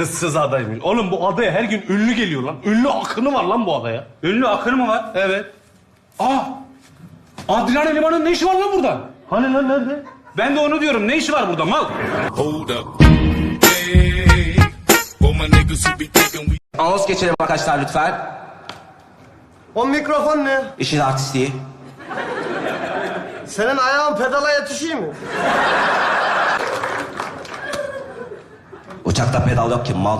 Issız adaymış. Oğlum bu adaya her gün ünlü geliyor lan. Ünlü akını var lan bu adaya. Ünlü akını mı var? Evet. Aa! Adrian Eleman'ın ne işi var lan burada? Hani lan nerede? Ben de onu diyorum. Ne işi var burada mal? Hold up. Hey, for my niggas who be thinking we Anons geçelim arkadaşlar lütfen. O mikrofon ne? İşin artistliği. Senin ayağın pedala yetişiyor mu? Uçakta pedal yok ki mal.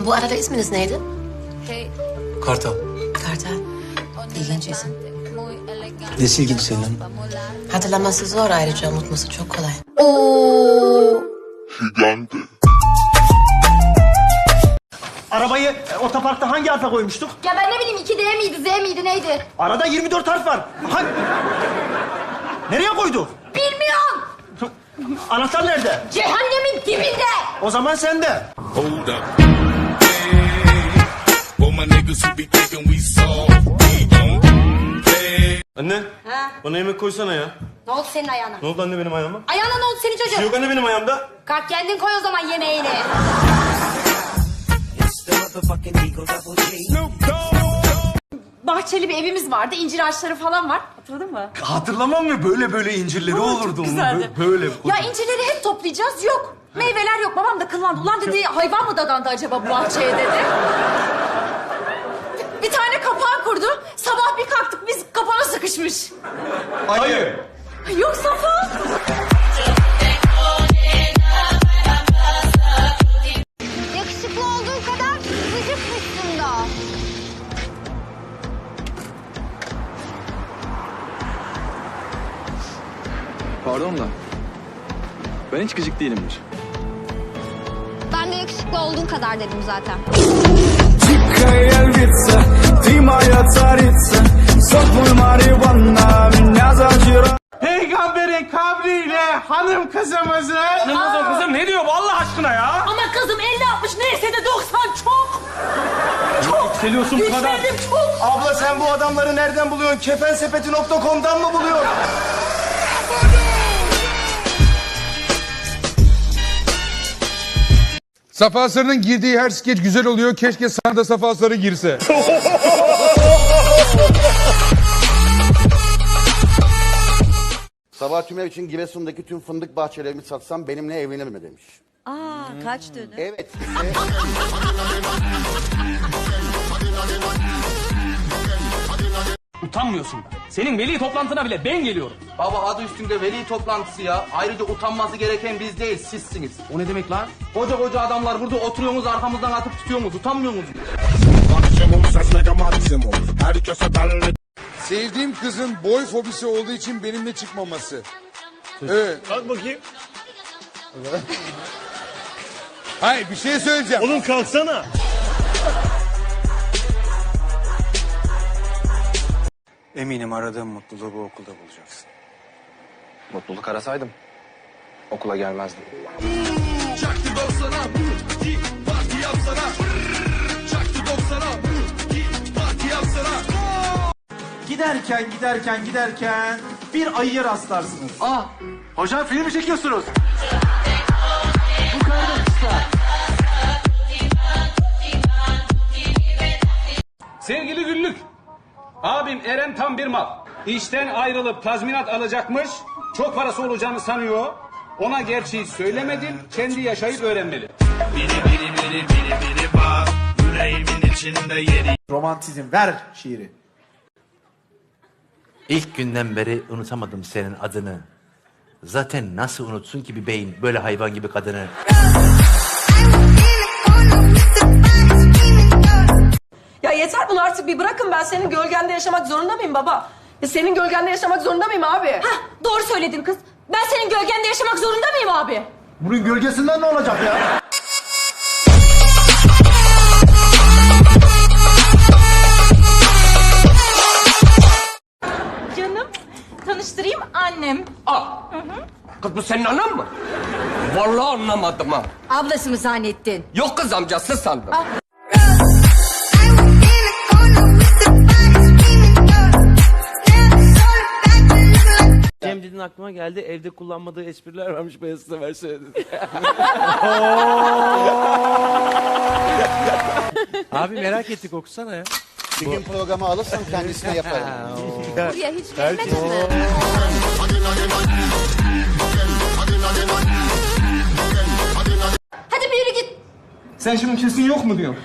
Bu arada isminiz neydi? Kartal. Kartal. İlginç isim. Nesi ilginç senin? Hatırlaması zor ayrıca unutması çok kolay. Arabayı e, otoparkta hangi harfe koymuştuk? Ya ben ne bileyim 2D miydi, Z miydi, neydi? Arada 24 harf var. Hangi... Nereye koyduk? Bilmiyorum. Anahtar nerede? Cehennemin dibinde. O zaman sende. hold up. Anne. Bana yemek koysana ya. Ne oldu senin ayağına? Ne oldu anne benim ayağıma? Ayağına ne oldu senin çocuğun? Yok anne benim ayağımda. Kalk kendin koy o zaman yemeğini. Bahçeli bir evimiz vardı. incir ağaçları falan var. Hatırladın mı? Hatırlamam mı? Böyle böyle incirleri olurdu onun. güzeldi. Bö- Böyle. Ya incirleri hep toplayacağız. Yok. Meyveler yok. Babam da kıllandı. Ulan dedi hayvan mı dadandı acaba bu bahçeye dedi. Bir tane kapağı kurdu. Sabah bir kalktık biz kapana sıkışmış. Hayır. Yok Safa. Yakışıklı olduğun kadar gıcıkmışsın da. Pardon da. Ben hiç gıcık değilimdir. Ben de yakışıklı olduğun kadar dedim zaten. Peygamberin kabriyle hanım kızımızı. Hanım kızım kızım ne diyor bu Allah aşkına ya? Ama kızım 50 60 neyse de 90 çok. Yükseliyorsun bu kadar. Yükseldim çok. Abla sen bu adamları nereden buluyorsun? Kefensepeti.com'dan mı buluyorsun? Safa Sarı'nın girdiği her skeç güzel oluyor. Keşke sana da Safa Sarı girse. Sabah Tümer için Giresun'daki tüm fındık bahçelerimi satsam benimle evlenir mi demiş. Aa kaç dönüm? Evet. Utanmıyorsun da. Senin veli toplantına bile ben geliyorum. Baba adı üstünde veli toplantısı ya. Ayrıca utanması gereken biz değil sizsiniz. O ne demek lan? Koca koca adamlar burada oturuyorsunuz arkamızdan atıp tutuyorsunuz. Utanmıyor musunuz? Sevdiğim kızın boy fobisi olduğu için benimle çıkmaması. Evet. Kalk bakayım. Hayır bir şey söyleyeceğim. Oğlum kalksana. Eminim aradığım mutluluğu bu okulda bulacaksın. Mutluluk arasaydım okula gelmezdim. Giderken giderken giderken bir ayıya rastlarsınız. Aa. Hocam film mi çekiyorsunuz? Sevgili Güllük. Abim Eren tam bir mal. İşten ayrılıp tazminat alacakmış. Çok parası olacağını sanıyor. Ona gerçeği söylemedim. Kendi yaşayıp öğrenmeli. Biri biri biri biri biri bak. Yüreğimin içinde yeri Romantizm ver şiiri. İlk günden beri unutamadım senin adını. Zaten nasıl unutsun ki bir beyin böyle hayvan gibi kadını? Yeter bunu artık bir bırakın ben senin gölgende yaşamak zorunda mıyım baba? Ya senin gölgende yaşamak zorunda mıyım abi? Hah doğru söyledin kız. Ben senin gölgende yaşamak zorunda mıyım abi? Bunun gölgesinden ne olacak ya? Canım tanıştırayım annem. Kız bu senin anan mı? Vallahi anlamadım ha. Ablası mı zannettin? Yok kız amcası sandım. Cem aklıma geldi. Evde kullanmadığı espriler varmış. Ben size ver söyledi. Abi merak ettik okusana ya. Bir gün programı alırsan kendisine yaparım. Buraya hiç gelmedin mi? Hadi bir yürü git. Sen şimdi kesin yok mu diyorsun?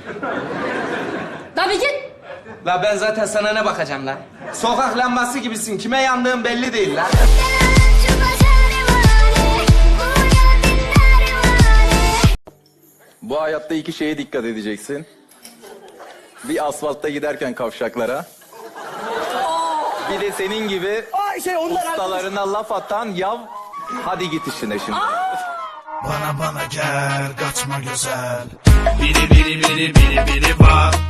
Bir git. La ben zaten sana ne bakacağım lan? Sokak lambası gibisin. Kime yandığın belli değil lan. Bu hayatta iki şeye dikkat edeceksin. Bir asfaltta giderken kavşaklara. Bir de senin gibi ustalarına laf atan yav hadi git işine şimdi. Bana bana gel kaçma güzel Biri biri biri biri biri var